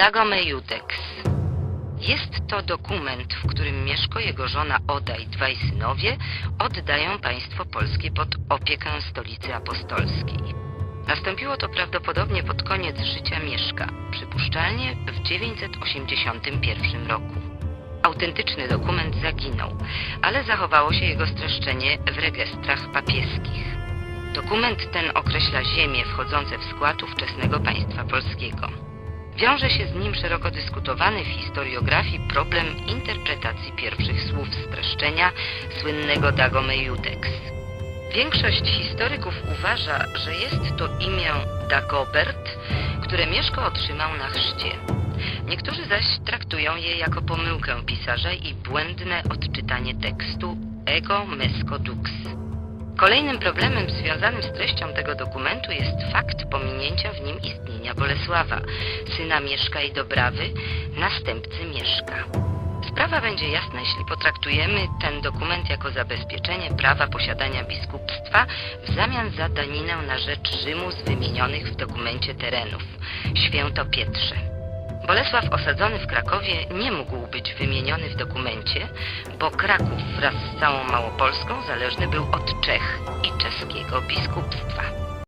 Dagome Judex. Jest to dokument, w którym Mieszko, jego żona Oda i dwaj synowie oddają państwo polskie pod opiekę stolicy apostolskiej. Nastąpiło to prawdopodobnie pod koniec życia Mieszka, przypuszczalnie w 981 roku. Autentyczny dokument zaginął, ale zachowało się jego streszczenie w rejestrach papieskich. Dokument ten określa ziemie wchodzące w skład ówczesnego państwa polskiego. Wiąże się z nim szeroko dyskutowany w historiografii problem interpretacji pierwszych słów streszczenia słynnego Dagome Judex. Większość historyków uważa, że jest to imię Dagobert, które Mieszko otrzymał na chrzcie. Niektórzy zaś traktują je jako pomyłkę pisarza i błędne odczytanie tekstu ego mesco dux. Kolejnym problemem związanym z treścią tego dokumentu jest fakt pominięcia w nim istnienia Bolesława, syna Mieszka i Dobrawy, następcy Mieszka. Sprawa będzie jasna, jeśli potraktujemy ten dokument jako zabezpieczenie prawa posiadania biskupstwa w zamian za daninę na rzecz Rzymu z wymienionych w dokumencie terenów Świętopietrze. Bolesław osadzony w Krakowie nie mógł być wymieniony w dokumencie, bo Kraków wraz z całą Małopolską zależny był od Czech i czeskiego biskupstwa.